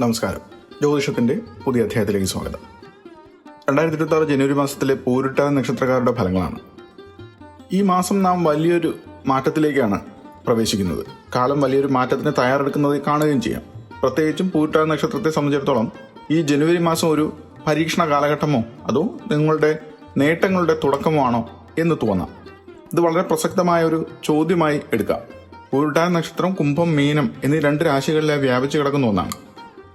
നമസ്കാരം. ജ്യോതിഷത്തിന്റെ പുതിയ അധ്യായത്തിലേക്ക് സ്വാഗതം. രണ്ടായിരത്തി ഇരുപത്തി ജനുവരി മാസത്തിലെ പൂരിട്ട നക്ഷത്രക്കാരുടെ ഫലങ്ങളാണ്. ഈ മാസം നാം വലിയൊരു മാറ്റത്തിലേക്കാണ് പ്രവേശിക്കുന്നത്. കാലം വലിയൊരു മാറ്റത്തിന് തയ്യാറെടുക്കുന്നത് കാണുകയും ചെയ്യാം. പ്രത്യേകിച്ചും പൂരിട്ട നക്ഷത്രത്തെ സംബന്ധിച്ചിടത്തോളം ഈ ജനുവരി മാസം ഒരു പരീക്ഷണ കാലഘട്ടമോ അതോ നിങ്ങളുടെ നേട്ടങ്ങളുടെ തുടക്കമോ ആണോ എന്ന് തോന്നാം. ഇത് വളരെ പ്രസക്തമായ ഒരു ചോദ്യമായി എടുക്കാം. പൂരിട്ടാൻ നക്ഷത്രം കുംഭം മീനം എന്നീ രണ്ട് രാശികളിലെ വ്യാപിച്ചു കിടക്കുന്ന ഒന്നാണ്.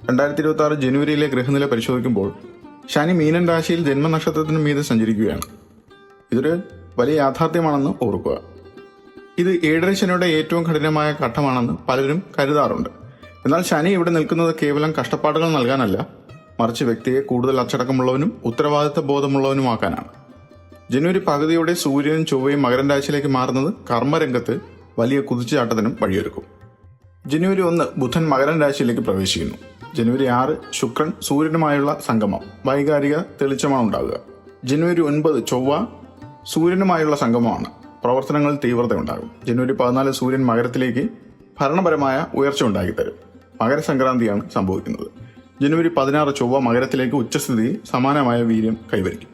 രണ്ടായിരത്തി ഇരുപത്തി ആറ് ജനുവരിയിലെ ഗ്രഹനില പരിശോധിക്കുമ്പോൾ ശനി മീനൻ രാശിയിൽ ജന്മനക്ഷത്രത്തിനു മീതെ സഞ്ചരിക്കുകയാണ്. ഇതൊരു വലിയ യാഥാർത്ഥ്യമാണെന്ന് ഓർക്കുക. ഇത് ഏഴര ശനിയുടെ ഏറ്റവും കഠിനമായ ഘട്ടമാണെന്ന് പലരും കരുതാറുണ്ട്. എന്നാൽ ശനി ഇവിടെ നിൽക്കുന്നത് കേവലം കഷ്ടപ്പാടുകൾ നൽകാനല്ല മറിച്ച് വ്യക്തിയെ കൂടുതൽ അച്ചടക്കമുള്ളവനും ഉത്തരവാദിത്ത ബോധമുള്ളവനുമാക്കാനാണ്. ജനുവരി പകുതിയോടെ സൂര്യനും ചൊവ്വയും മകരൻ രാശിയിലേക്ക് മാറുന്നത് കർമ്മരംഗത്ത് വലിയ കുതിച്ചുചാട്ടത്തിനും വഴിയൊരുക്കും. ജനുവരി ഒന്ന് ബുധൻ മകരൻ രാശിയിലേക്ക് പ്രവേശിക്കുന്നു. ജനുവരി ആറ് ശുക്രൻ സൂര്യനുമായുള്ള സംഗമം. വൈകാരിക തെളിച്ചമാണ് ഉണ്ടാകുക ജനുവരി ഒൻപത് ചൊവ്വ സൂര്യനുമായുള്ള സംഗമമാണ്. പ്രവർത്തനങ്ങളിൽ തീവ്രത ഉണ്ടാകും. ജനുവരി പതിനാല് സൂര്യൻ മകരത്തിലേക്ക് ഭരണപരമായ ഉയർച്ച ഉണ്ടാക്കിത്തരും. മകരസംക്രാന്തിയാണ് സംഭവിക്കുന്നത്. ജനുവരി പതിനാറ് ചൊവ്വ മകരത്തിലേക്ക് ഉച്ചസ്ഥിതി സമാനമായ വീര്യം കൈവരിക്കും.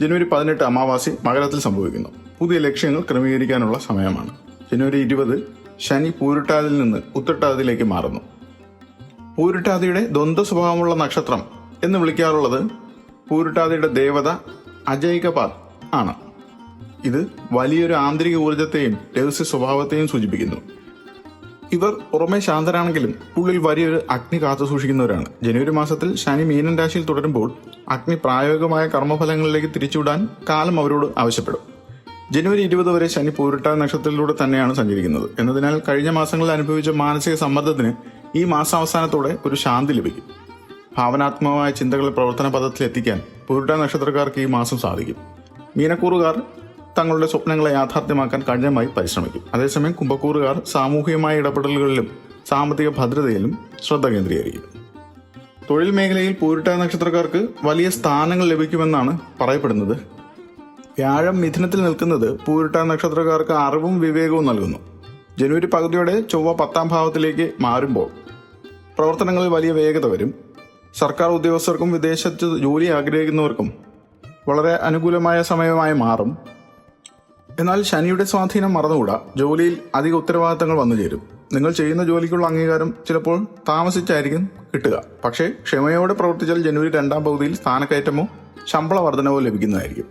ജനുവരി പതിനെട്ട് അമാവാസി മകരത്തിൽ സംഭവിക്കുന്നു. പുതിയ ലക്ഷ്യങ്ങൾ ക്രമീകരിക്കാനുള്ള സമയമാണ്. ജനുവരി ഇരുപത് ശനി പൂരിട്ടാതിൽ നിന്ന് ഉത്തട്ടാതിലേക്ക് മാറുന്നു. പൂരുട്ടാതിയുടെ ദ്വന്ദ്വ സ്വഭാവമുള്ള നക്ഷത്രം എന്ന് വിളിക്കാറുള്ളത് പൂരുട്ടാതിയുടെ ദേവത അജൈകപാത് ആണ്. ഇത് വലിയൊരു ആന്തരിക ഊർജത്തെയും രഹസ്യ സ്വഭാവത്തെയും സൂചിപ്പിക്കുന്നു. ഇവർ പുറമെ ശാന്തരാണെങ്കിലും ഉള്ളിൽ വലിയൊരു അഗ്നി കാത്തു സൂക്ഷിക്കുന്നവരാണ്. ജനുവരി മാസത്തിൽ ശനി മീനൻ രാശിയിൽ തുടരുമ്പോൾ അഗ്നി പ്രായോഗികമായ കർമ്മഫലങ്ങളിലേക്ക് തിരിച്ചുവിടാൻ കാലം അവരോട് ആവശ്യപ്പെടും. ജനുവരി ഇരുപത് വരെ ശനി പൂരിട്ട നക്ഷത്രത്തിലൂടെ തന്നെയാണ് സഞ്ചരിക്കുന്നത്. എന്നതിനാൽ കഴിഞ്ഞ മാസങ്ങളിൽ അനുഭവിച്ച മാനസിക സമ്മർദ്ദത്തിന് ഈ മാസാവസാനത്തോടെ ഒരു ശാന്തി ലഭിക്കും. ഭാവനാത്മകമായ ചിന്തകൾ പ്രവർത്തന പദത്തിൽ എത്തിക്കാൻ പൂരിട്ട നക്ഷത്രക്കാർക്ക് ഈ മാസം സാധിക്കും. മീനക്കൂറുകാർ തങ്ങളുടെ സ്വപ്നങ്ങളെ യാഥാർത്ഥ്യമാക്കാൻ കഠിനമായി പരിശ്രമിക്കും. അതേസമയം കുംഭക്കൂറുകാർ സാമൂഹികമായ ഇടപെടലുകളിലും സാമ്പത്തിക ഭദ്രതയിലും ശ്രദ്ധ കേന്ദ്രീകരിക്കും. തൊഴിൽ മേഖലയിൽ പൂരിട്ട നക്ഷത്രക്കാർക്ക് വലിയ സ്ഥാനങ്ങൾ ലഭിക്കുമെന്നാണ് പറയപ്പെടുന്നത്. വ്യാഴം മിഥുനത്തിൽ നിൽക്കുന്നത് പൂരിട്ട നക്ഷത്രക്കാർക്ക് അറിവും വിവേകവും നൽകുന്നു. ജനുവരി പകുതിയോടെ ചൊവ്വ പത്താം ഭാവത്തിലേക്ക് മാറുമ്പോൾ പ്രവർത്തനങ്ങളിൽ വലിയ വേഗത വരും. സർക്കാർ ഉദ്യോഗസ്ഥർക്കും വിദേശത്ത് ജോലി ആഗ്രഹിക്കുന്നവർക്കും വളരെ അനുകൂലമായ സമയമായി മാറും. എന്നാൽ ശനിയുടെ സ്വാധീനം മറന്നുകൂടാ. ജോലിയിൽ അധിക ഉത്തരവാദിത്തങ്ങൾ വന്നു ചേരും. നിങ്ങൾ ചെയ്യുന്ന ജോലിക്കുള്ള അംഗീകാരം ചിലപ്പോൾ താമസിച്ചായിരിക്കും കിട്ടുക. പക്ഷേ ക്ഷമയോടെ പ്രവർത്തിച്ചാൽ ജനുവരി രണ്ടാം പകുതിയിൽ സ്ഥാനക്കയറ്റമോ ശമ്പള വർധനവോ ലഭിക്കുന്നതായിരിക്കും.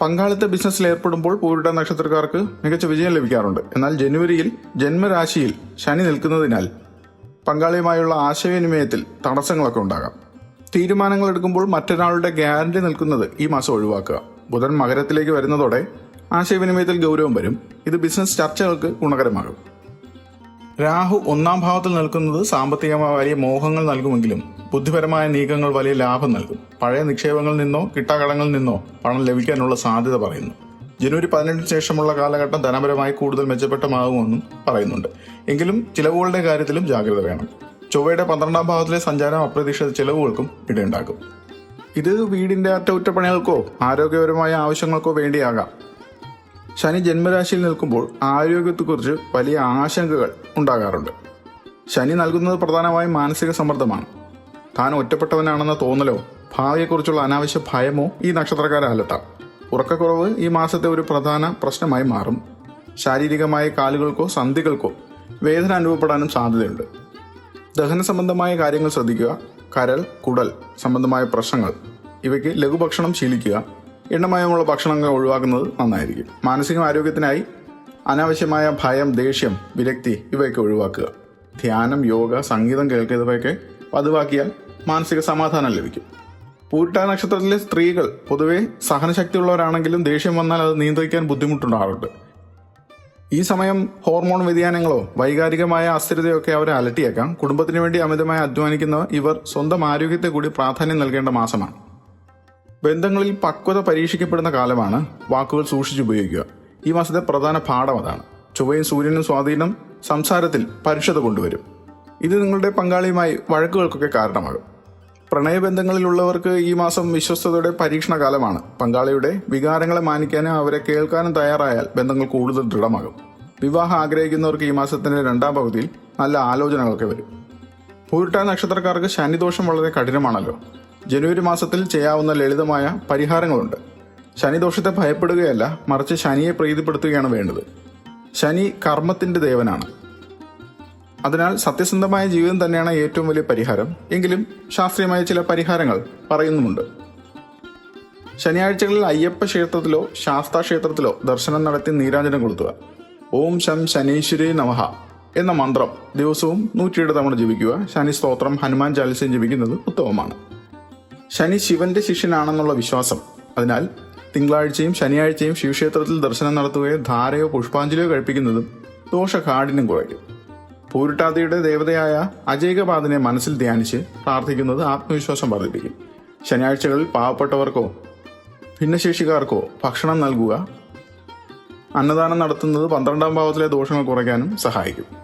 പങ്കാളിത്ത ബിസിനസ്സിൽ ഏർപ്പെടുമ്പോൾ പൂരിട്ട നക്ഷത്രക്കാർക്ക് മികച്ച വിജയം ലഭിക്കാറുണ്ട്. എന്നാൽ ജനുവരിയിൽ ജന്മരാശിയിൽ ശനി നിൽക്കുന്നതിനാൽ പങ്കാളിയുമായുള്ള ആശയവിനിമയത്തിൽ തടസ്സങ്ങളൊക്കെ ഉണ്ടാകാം. തീരുമാനങ്ങൾ എടുക്കുമ്പോൾ മറ്റൊരാളുടെ ഗ്യാരണ്ടി നിൽക്കുന്നത് ഈ മാസം ഒഴിവാക്കുക. ബുധൻ മകരത്തിലേക്ക് വരുന്നതോടെ ആശയവിനിമയത്തിൽ ഗൗരവം വരും. ഇത് ബിസിനസ് ചർച്ചകൾക്ക് ഗുണകരമാകും. രാഹു ഒന്നാം ഭാവത്തിൽ നിൽക്കുന്നത് സാമ്പത്തികമായ വലിയ മോഹങ്ങൾ നൽകുമെങ്കിലും ബുദ്ധിപരമായ നീക്കങ്ങൾ വലിയ ലാഭം നൽകും. പഴയ നിക്ഷേപങ്ങളിൽ നിന്നോ കിട്ടാകടങ്ങളിൽ നിന്നോ പണം ലഭിക്കാനുള്ള സാധ്യത പറയുന്നു. ജനുവരി പതിനെട്ടിന് ശേഷമുള്ള കാലഘട്ടം ധനപരമായി കൂടുതൽ മെച്ചപ്പെട്ടമാകുമെന്നും പറയുന്നുണ്ട്. എങ്കിലും ചിലവുകളുടെ കാര്യത്തിലും ജാഗ്രത വേണം. ചൊവ്വയുടെ പന്ത്രണ്ടാം ഭാഗത്തിലെ സഞ്ചാരം അപ്രതീക്ഷിത ചിലവുകൾക്കും ഇടയുണ്ടാക്കും ഇത് വീടിന്റെ അറ്റകുറ്റപ്പണികൾക്കോ ആരോഗ്യപരമായ ആവശ്യങ്ങൾക്കോ വേണ്ടിയാകാം. ശനി ജന്മരാശിയിൽ നിൽക്കുമ്പോൾ ആരോഗ്യത്തെക്കുറിച്ച് വലിയ ആശങ്കകൾ ഉണ്ടാകാറുണ്ട്. ശനി നൽകുന്നത് പ്രധാനമായും മാനസിക സമ്മർദ്ദമാണ്. താൻ ഒറ്റപ്പെട്ടവനാണെന്ന തോന്നലോ ഭാവിയെക്കുറിച്ചുള്ള അനാവശ്യ ഭയമോ ഈ നക്ഷത്രക്കാരെ അലട്ടാം. ഉറക്കക്കുറവ് ഈ മാസത്തെ ഒരു പ്രധാന പ്രശ്നമായി മാറും. ശാരീരികമായ കാലുകൾക്കോ സന്ധികൾക്കോ വേദന അനുഭവപ്പെടാനും സാധ്യതയുണ്ട്. ദഹന സംബന്ധമായ കാര്യങ്ങൾ ശ്രദ്ധിക്കുക. കരൾ കുടൽ സംബന്ധമായ പ്രശ്നങ്ങൾ. ഇവയ്ക്ക് ലഘുഭക്ഷണം ശീലിക്കുക. എണ്ണമയമുള്ള ഭക്ഷണങ്ങൾ ഒഴിവാക്കുന്നത് നന്നായിരിക്കും. മാനസിക ആരോഗ്യത്തിനായി അനാവശ്യമായ ഭയം ദേഷ്യം വിരക്തി ഇവയൊക്കെ ഒഴിവാക്കുക. ധ്യാനം യോഗ സംഗീതം കേൾക്കുന്നവയൊക്കെ പതിവാക്കിയാൽ മാനസിക സമാധാനം ലഭിക്കും. പൂരിട്ട നക്ഷത്രത്തിലെ സ്ത്രീകൾ പൊതുവെ സഹനശക്തിയുള്ളവരാണെങ്കിലും ദേഷ്യം വന്നാൽ അത് നിയന്ത്രിക്കാൻ ബുദ്ധിമുട്ടുണ്ടാവട്ടെ ഈ സമയം ഹോർമോൺ വ്യതിയാനങ്ങളോ വൈകാരികമായ അസ്ഥിരതയൊക്കെ അവരെ അലട്ടിയേക്കാം. കുടുംബത്തിന് വേണ്ടി അമിതമായി അധ്വാനിക്കുന്ന ഇവർ സ്വന്തം ആരോഗ്യത്തെ കൂടി പ്രാധാന്യം നൽകേണ്ട മാസമാണ്. ബന്ധങ്ങളിൽ പക്വത പരീക്ഷിക്കപ്പെടുന്ന കാലമാണ് വാക്കുകൾ സൂക്ഷിച്ചുപയോഗിക്കുക ഈ മാസത്തെ പ്രധാന പാഠം അതാണ്. ചൊവ്വയും സൂര്യനും സ്വാധീനം സംസാരത്തിൽ പരുഷത കൊണ്ടുവരും. ഇത് നിങ്ങളുടെ പങ്കാളിയുമായി വഴക്കുകൾക്കൊക്കെ കാരണമാകും. പ്രണയബന്ധങ്ങളിലുള്ളവർക്ക് ഈ മാസം വിശ്വസ്തയുടെ പരീക്ഷണ കാലമാണ് പങ്കാളിയുടെ വികാരങ്ങളെ മാനിക്കാനും അവരെ കേൾക്കാനും തയ്യാറായാൽ ബന്ധങ്ങൾ കൂടുതൽ ദൃഢമാകും. വിവാഹം ആഗ്രഹിക്കുന്നവർക്ക് ഈ മാസത്തിന്റെ രണ്ടാം പകുതിയിൽ നല്ല ആലോചനകളൊക്കെ വരും. പൂരിട്ട നക്ഷത്രക്കാർക്ക് ശനിദോഷം വളരെ കഠിനമാണല്ലോ. ജനുവരി മാസത്തിൽ ചെയ്യാവുന്ന ലളിതമായ പരിഹാരങ്ങളുണ്ട്. ശനിദോഷത്തെ ഭയപ്പെടുകയല്ല മറിച്ച് ശനിയെ പ്രീതിപ്പെടുത്തുകയാണ് വേണ്ടത്. ശനി കർമ്മത്തിന്റെ ദേവനാണ്. അതിനാൽ സത്യസന്ധമായ ജീവിതം തന്നെയാണ് ഏറ്റവും വലിയ പരിഹാരം. എങ്കിലും ശാസ്ത്രീയമായ ചില പരിഹാരങ്ങൾ പറയുന്നുമുണ്ട്. ശനിയാഴ്ചകളിൽ അയ്യപ്പ ക്ഷേത്രത്തിലോ ശാസ്താ ക്ഷേത്രത്തിലോ ദർശനം നടത്തി നീരാഞ്ജനം കൊളുത്തുക. ഓം ശം ശനീശ്വരി നമഹ എന്ന മന്ത്രം ദിവസവും നൂറ്റിയേഴ് തവണ ജപിക്കുക. ശനി സ്തോത്രം ഹനുമാൻ ചാലിസ്യം ജപിക്കുന്നത് ഉത്തമമാണ്. ശനി ശിവന്റെ ശിഷ്യനാണെന്നുള്ള വിശ്വാസം. അതിനാൽ തിങ്കളാഴ്ചയും ശനിയാഴ്ചയും ശിവക്ഷേത്രത്തിൽ ദർശനം നടത്തുകയോ ധാരയോ പുഷ്പാഞ്ജലിയോ കഴിപ്പിക്കുന്നതും ദോഷകാഠിന്യം കുറയ്ക്കും. പൂരിട്ടാതിയുടെ ദേവതയായ അജൈകപാദിനെ മനസ്സിൽ ധ്യാനിച്ച് പ്രാർത്ഥിക്കുന്നത് ആത്മവിശ്വാസം വർദ്ധിപ്പിക്കും. ശനിയാഴ്ചകളിൽ പാവപ്പെട്ടവർക്കോ ഭിന്നശേഷിക്കാർക്കോ ഭക്ഷണം നൽകുക അന്നദാനം നടത്തുന്നത് പന്ത്രണ്ടാം ഭാവത്തിലെ ദോഷങ്ങൾ കുറയ്ക്കാനും സഹായിക്കും.